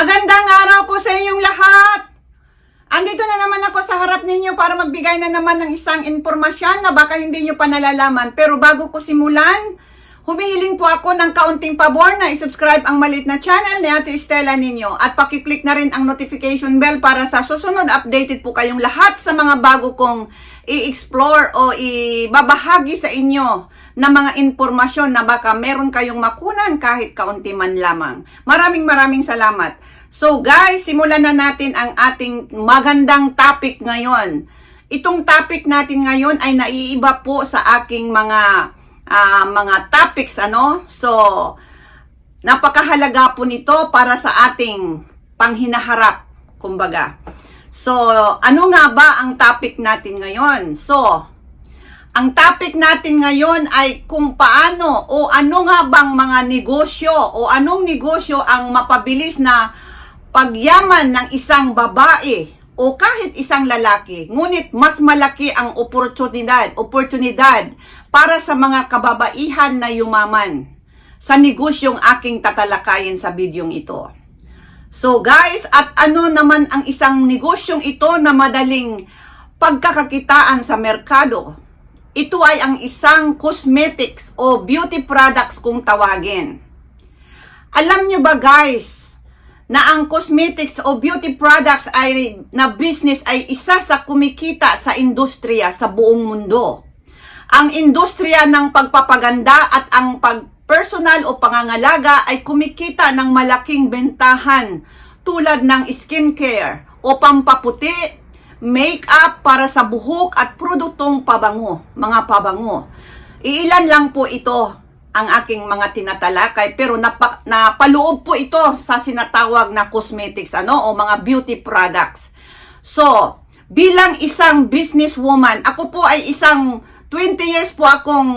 Magandang araw po sa inyong lahat! Andito na naman ako sa harap ninyo para magbigay na naman ng isang informasyon na baka hindi nyo pa nalalaman. Pero bago ko simulan, humihiling po ako ng kaunting pabor na isubscribe ang malit na channel ni Ate Estela ninyo at pakiclick na rin ang notification bell para sa susunod updated po kayong lahat sa mga bago kong i-explore o ibabahagi sa inyo na mga impormasyon na baka meron kayong makunan kahit kaunti man lamang. Maraming maraming salamat. So guys, simulan na natin ang ating magandang topic ngayon. Itong topic natin ngayon ay naiiba po sa aking mga ah, mga topics ano. So napakahalaga po nito para sa ating panghinaharap, kumbaga. So, ano nga ba ang topic natin ngayon? So, ang topic natin ngayon ay kung paano o ano nga bang mga negosyo o anong negosyo ang mapabilis na pagyaman ng isang babae o kahit isang lalaki. Ngunit mas malaki ang oportunidad, oportunidad para sa mga kababaihan na yumaman sa negosyong aking tatalakayin sa bidyong ito. So guys, at ano naman ang isang negosyong ito na madaling pagkakakitaan sa merkado? Ito ay ang isang cosmetics o beauty products kung tawagin. Alam nyo ba guys, na ang cosmetics o beauty products ay na business ay isa sa kumikita sa industriya sa buong mundo. Ang industriya ng pagpapaganda at ang pagpersonal o pangangalaga ay kumikita ng malaking bentahan tulad ng skincare o pampaputi, make-up para sa buhok at produktong pabango, mga pabango. Iilan lang po ito ang aking mga tinatalakay pero napa, napaloob po ito sa sinatawag na cosmetics ano o mga beauty products. So, bilang isang businesswoman, ako po ay isang 20 years po akong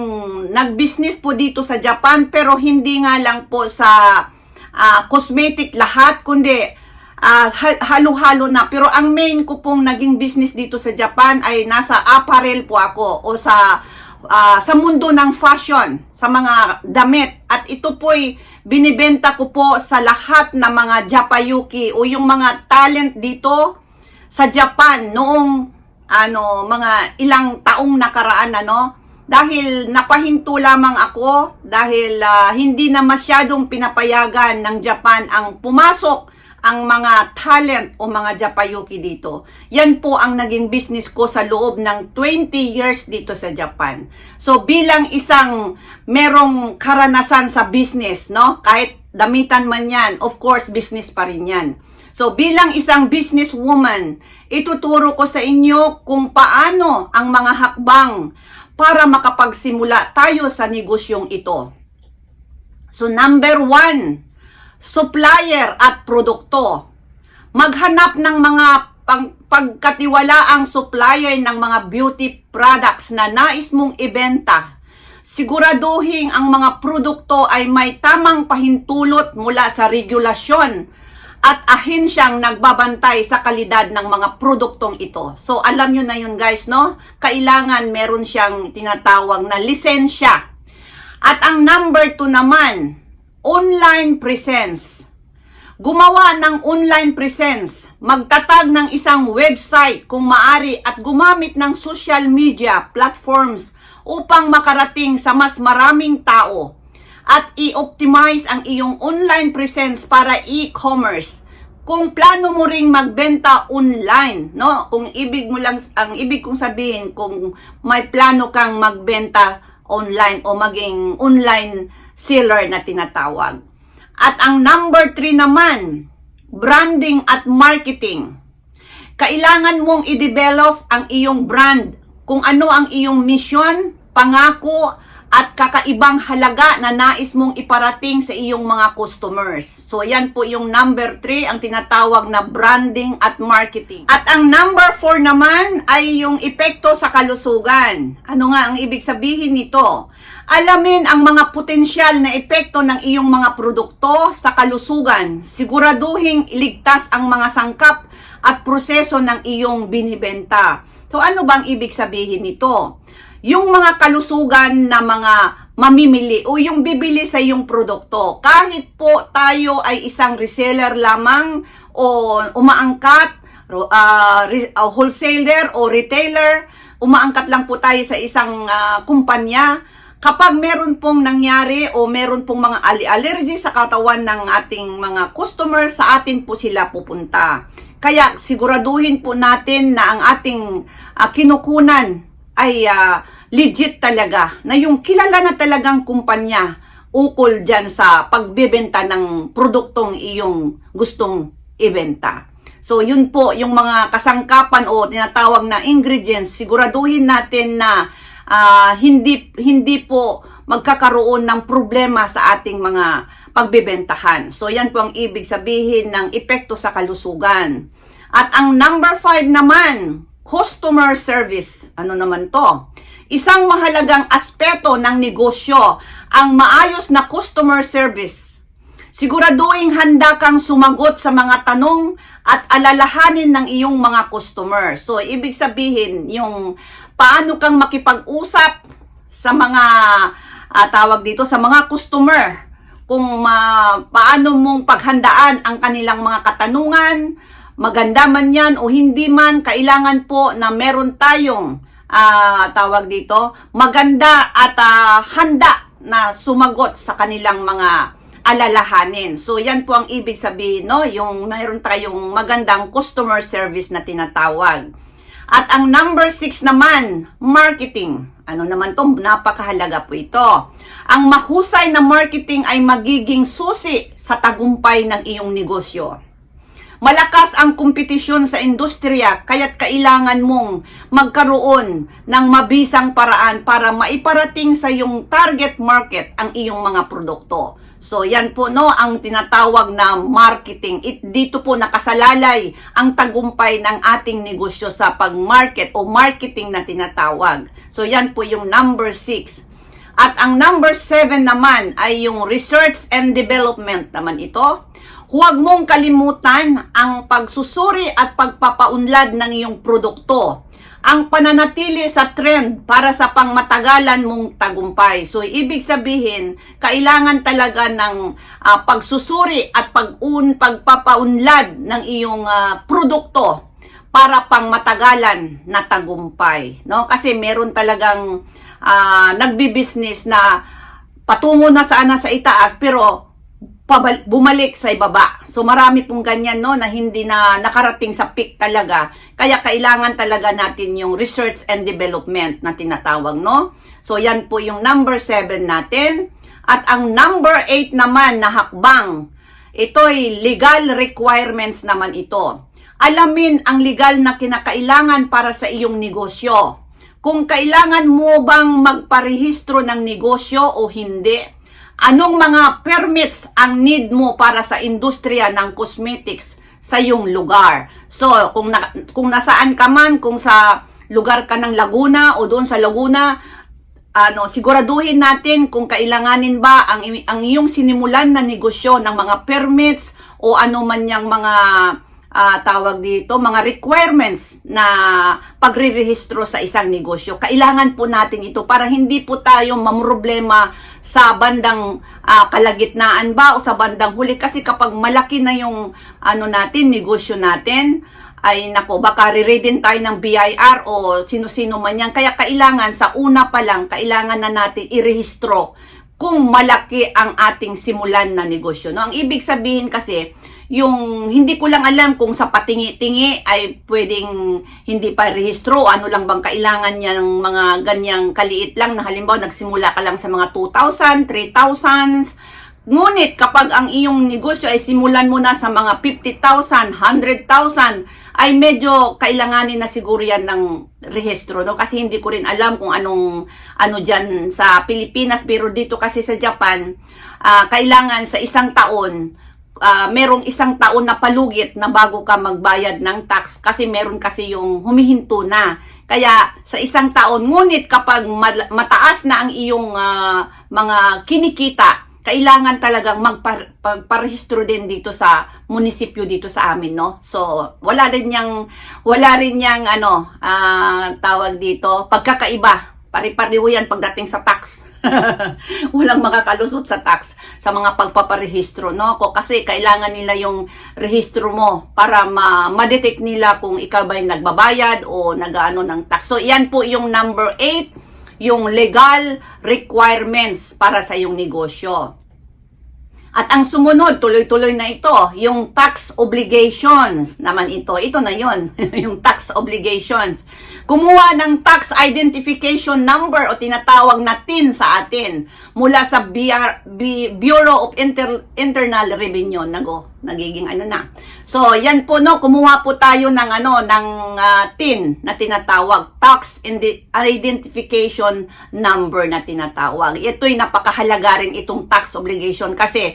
nag-business po dito sa Japan pero hindi nga lang po sa ah, cosmetic lahat kundi hal- halo-halo na. Pero ang main ko pong naging business dito sa Japan ay nasa apparel po ako o sa ah, sa mundo ng fashion, sa mga damit. At ito po'y binibenta ko po sa lahat ng mga Japayuki o yung mga talent dito sa Japan noong ano mga ilang taong nakaraan ano dahil napahinto lamang ako dahil ah, hindi na masyadong pinapayagan ng Japan ang pumasok ang mga talent o mga Japayuki dito. Yan po ang naging business ko sa loob ng 20 years dito sa Japan. So bilang isang merong karanasan sa business, no? Kahit damitan man yan, of course business pa rin yan. So bilang isang businesswoman, ituturo ko sa inyo kung paano ang mga hakbang para makapagsimula tayo sa negosyong ito. So number one, supplier at produkto. Maghanap ng mga pang, pagkatiwalaang supplier ng mga beauty products na nais mong ibenta. Siguraduhin ang mga produkto ay may tamang pahintulot mula sa regulasyon at ahensyang nagbabantay sa kalidad ng mga produktong ito. So alam nyo na yun guys, no? Kailangan meron siyang tinatawag na lisensya. At ang number two naman, online presence. Gumawa ng online presence, magtatag ng isang website kung maari at gumamit ng social media platforms upang makarating sa mas maraming tao at i-optimize ang iyong online presence para e-commerce. Kung plano mo ring magbenta online, no? Kung ibig mo lang ang ibig kong sabihin kung may plano kang magbenta online o maging online seller na tinatawag. At ang number 3 naman, branding at marketing. Kailangan mong i-develop ang iyong brand, kung ano ang iyong mission, pangako, at kakaibang halaga na nais mong iparating sa iyong mga customers. So, yan po yung number 3, ang tinatawag na branding at marketing. At ang number 4 naman ay yung epekto sa kalusugan. Ano nga ang ibig sabihin nito? Alamin ang mga potensyal na epekto ng iyong mga produkto sa kalusugan. Siguraduhin iligtas ang mga sangkap at proseso ng iyong binibenta. So ano bang ibig sabihin nito? Yung mga kalusugan na mga mamimili o yung bibili sa iyong produkto. Kahit po tayo ay isang reseller lamang o umaangkat, ah, wholesaler o retailer, umaangkat lang po tayo sa isang ah, kumpanya, kapag meron pong nangyari o meron pong mga allergy sa katawan ng ating mga customers, sa atin po sila pupunta. Kaya siguraduhin po natin na ang ating ah, kinukunan ay ah, legit talaga, na yung kilala na talagang kumpanya ukol dyan sa pagbebenta ng produktong iyong gustong ibenta. So yun po yung mga kasangkapan o tinatawag na ingredients, siguraduhin natin na ah, hindi hindi po magkakaroon ng problema sa ating mga pagbebentahan. So yan po ang ibig sabihin ng epekto sa kalusugan. At ang number five naman, customer service. Ano naman to? Isang mahalagang aspeto ng negosyo, ang maayos na customer service. Siguraduhin handa kang sumagot sa mga tanong at alalahanin ng iyong mga customer. So, ibig sabihin, yung paano kang makipag-usap sa mga ah, tawag dito sa mga customer kung ma- paano mong paghandaan ang kanilang mga katanungan maganda man yan o hindi man kailangan po na meron tayong ah, tawag dito maganda at ah, handa na sumagot sa kanilang mga alalahanin. So yan po ang ibig sabihin no, yung mayroon tayong magandang customer service na tinatawag. At ang number six naman, marketing. Ano naman to? Napakahalaga po ito. Ang mahusay na marketing ay magiging susi sa tagumpay ng iyong negosyo. Malakas ang kompetisyon sa industriya, kaya't kailangan mong magkaroon ng mabisang paraan para maiparating sa iyong target market ang iyong mga produkto. So yan po no ang tinatawag na marketing. It, dito po nakasalalay ang tagumpay ng ating negosyo sa pag-market o marketing na tinatawag. So yan po yung number 6. At ang number 7 naman ay yung research and development naman ito. Huwag mong kalimutan ang pagsusuri at pagpapaunlad ng iyong produkto. Ang pananatili sa trend para sa pangmatagalan mong tagumpay. So, ibig sabihin, kailangan talaga ng ah, pagsusuri at pag-un, pagpapaunlad ng iyong ah, produkto para pang matagalan na tagumpay, no? Kasi meron talagang ah, nagbi-business na patungo na sana sa itaas pero pabal- bumalik sa ibaba. So marami pong ganyan no na hindi na nakarating sa peak talaga. Kaya kailangan talaga natin yung research and development na tinatawag no. So yan po yung number 7 natin. At ang number 8 naman na hakbang, ito'y legal requirements naman ito. Alamin ang legal na kinakailangan para sa iyong negosyo. Kung kailangan mo bang magparehistro ng negosyo o hindi. Anong mga permits ang need mo para sa industriya ng cosmetics sa iyong lugar? So, kung, na, kung nasaan ka man, kung sa lugar ka ng Laguna o doon sa Laguna, ano, siguraduhin natin kung kailanganin ba ang, ang iyong sinimulan na negosyo ng mga permits o ano man yang mga ah, tawag dito, mga requirements na pagre-rehistro sa isang negosyo. Kailangan po natin ito para hindi po tayo mamroblema sa bandang ah, kalagitnaan ba o sa bandang huli kasi kapag malaki na yung ano natin, negosyo natin, ay nako, baka re-reading tayo ng BIR o sino-sino man yan. Kaya kailangan sa una pa lang, kailangan na natin irehistro kung malaki ang ating simulan na negosyo. No? Ang ibig sabihin kasi, yung hindi ko lang alam kung sa patingi-tingi ay pwedeng hindi pa rehistro, ano lang bang kailangan niya ng mga ganyang kaliit lang na halimbawa nagsimula ka lang sa mga 2,000, 3,000, Ngunit kapag ang iyong negosyo ay simulan mo na sa mga 50,000, 100,000, ay medyo kailanganin na siguro yan ng rehistro. No? Kasi hindi ko rin alam kung anong ano dyan sa Pilipinas. Pero dito kasi sa Japan, ah, kailangan sa isang taon, ah, merong isang taon na palugit na bago ka magbayad ng tax. Kasi meron kasi yung humihinto na. Kaya sa isang taon, ngunit kapag mataas na ang iyong ah, mga kinikita, kailangan talagang magparehistro din dito sa munisipyo dito sa amin, no? So, wala rin yang wala rin yang ano, ah, tawag dito, pagkakaiba. Pari-pariho yan pagdating sa tax. walang makakalusot sa tax sa mga pagpaparehistro no ko kasi kailangan nila yung rehistro mo para ma- ma-detect nila kung ikaw ba yung nagbabayad o nagaano ng tax. So yan po yung number 8, yung legal requirements para sa iyong negosyo. At ang sumunod, tuloy-tuloy na ito, yung tax obligations naman ito. Ito na yon yung tax obligations. Kumuha ng tax identification number o tinatawag na TIN sa atin mula sa BR, B- Bureau of Inter- Internal Revenue. Nago, nagiging ano na. So, yan po no, kumuha po tayo ng ano ng ah, TIN na tinatawag, tax identification number na tinatawag. Ito'y napakahalaga rin itong tax obligation kasi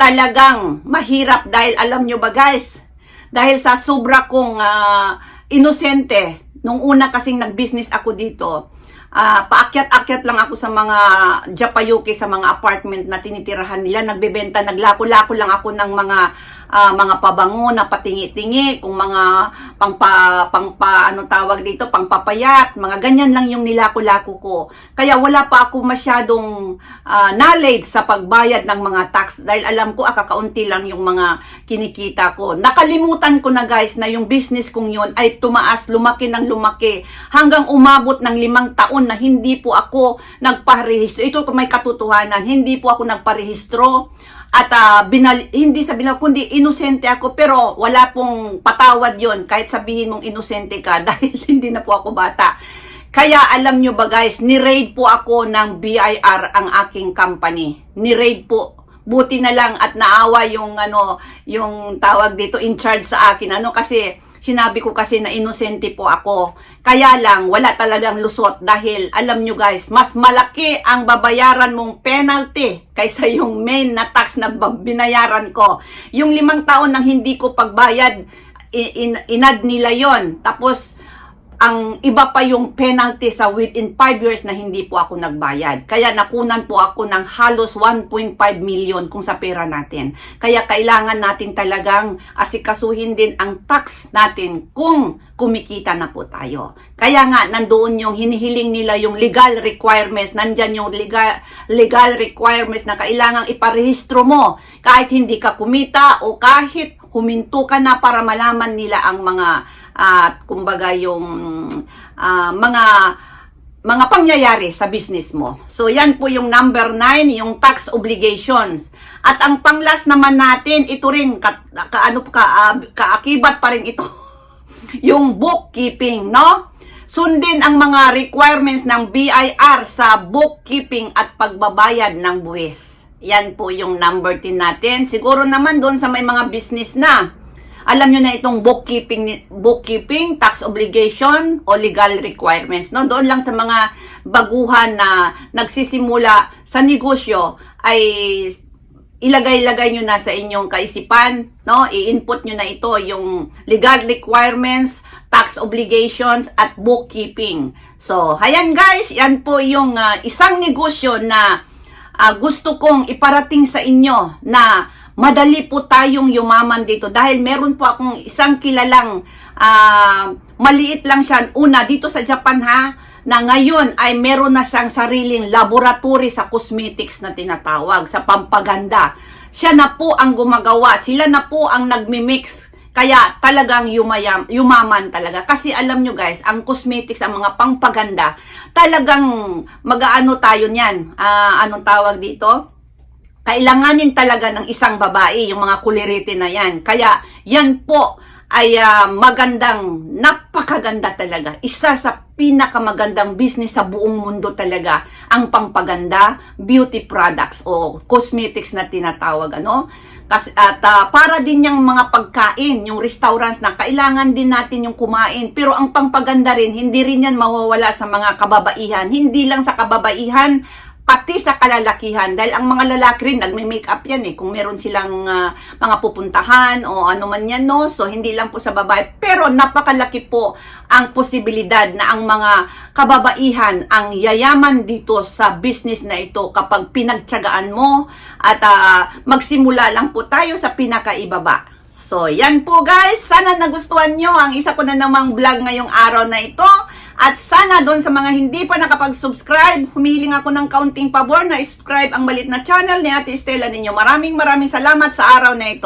talagang mahirap dahil alam nyo ba guys, dahil sa sobra kong ah, inosente, nung una kasing nag-business ako dito, ah, paakyat-akyat lang ako sa mga Japayuki, sa mga apartment na tinitirahan nila, nagbebenta, naglako-lako lang ako ng mga ah, mga pabango na patingi-tingi, kung mga pangpa, pangpa, ano tawag dito, pangpapayat, mga ganyan lang yung nilako-lako ko. Kaya wala pa ako masyadong ah, knowledge sa pagbayad ng mga tax dahil alam ko ah, kakaunti lang yung mga kinikita ko. Nakalimutan ko na guys na yung business kong yun ay tumaas, lumaki ng lumaki hanggang umabot ng limang taon na hindi po ako nagparehistro. Ito may katotohanan, hindi po ako nagparehistro at ah, binal- hindi sa binal kundi inosente ako pero wala pong patawad yon kahit sabihin mong inosente ka dahil hindi na po ako bata. Kaya alam nyo ba guys, ni-raid po ako ng BIR ang aking company. Ni-raid po. Buti na lang at naawa yung ano, yung tawag dito in charge sa akin. Ano kasi sinabi ko kasi na inosente po ako. Kaya lang, wala talagang lusot dahil alam nyo guys, mas malaki ang babayaran mong penalty kaysa yung main na tax na binayaran ko. Yung limang taon nang hindi ko pagbayad, in, in- inad nila yon Tapos, ang iba pa yung penalty sa within 5 years na hindi po ako nagbayad. Kaya nakunan po ako ng halos 1.5 million kung sa pera natin. Kaya kailangan natin talagang asikasuhin din ang tax natin kung kumikita na po tayo. Kaya nga, nandoon yung hinihiling nila yung legal requirements, nandyan yung legal, legal requirements na kailangang iparehistro mo kahit hindi ka kumita o kahit huminto ka na para malaman nila ang mga at kumbaga yung ah, mga mga pangyayari sa business mo. So yan po yung number 9, yung tax obligations. At ang panglas naman natin, ito rin ka, ka ano ka, ah, kaakibat pa rin ito. yung bookkeeping, no? Sundin ang mga requirements ng BIR sa bookkeeping at pagbabayad ng buwis. Yan po yung number 10 natin. Siguro naman doon sa may mga business na alam nyo na itong bookkeeping, bookkeeping, tax obligation, o legal requirements. No? Doon lang sa mga baguhan na nagsisimula sa negosyo ay ilagay-lagay nyo na sa inyong kaisipan, no? I-input nyo na ito yung legal requirements, tax obligations, at bookkeeping. So, hayan guys, yan po yung ah, isang negosyo na ah, gusto kong iparating sa inyo na madali po tayong yumaman dito dahil meron po akong isang kilalang ah, maliit lang siya una dito sa Japan ha na ngayon ay meron na siyang sariling laboratory sa cosmetics na tinatawag sa pampaganda. Siya na po ang gumagawa, sila na po ang nagmi-mix kaya talagang yumayam, yumaman talaga. Kasi alam nyo guys, ang cosmetics, ang mga pangpaganda, talagang mag-aano tayo niyan. Ah, anong tawag dito? Kailanganin talaga ng isang babae, yung mga kulirete na yan. Kaya yan po ay ah, magandang, napakaganda talaga. Isa sa pinakamagandang business sa buong mundo talaga ang pangpaganda, beauty products o cosmetics na tinatawag ano. Kasi, at ah, para din yung mga pagkain, yung restaurants na kailangan din natin yung kumain. Pero ang pangpaganda rin, hindi rin yan mawawala sa mga kababaihan. Hindi lang sa kababaihan, pati sa kalalakihan. Dahil ang mga lalaki rin nagme-makeup yan eh. Kung meron silang ah, mga pupuntahan o ano man yan no? So hindi lang po sa babae. Pero napakalaki po ang posibilidad na ang mga kababaihan ang yayaman dito sa business na ito kapag pinagtyagaan mo at ah, magsimula lang po tayo sa pinakaibaba. So, yan po guys. Sana nagustuhan nyo ang isa ko na namang vlog ngayong araw na ito. At sana doon sa mga hindi pa nakapag-subscribe, humihiling ako ng kaunting pabor na subscribe ang malit na channel ni Ate Estela ninyo. Maraming maraming salamat sa araw na ito.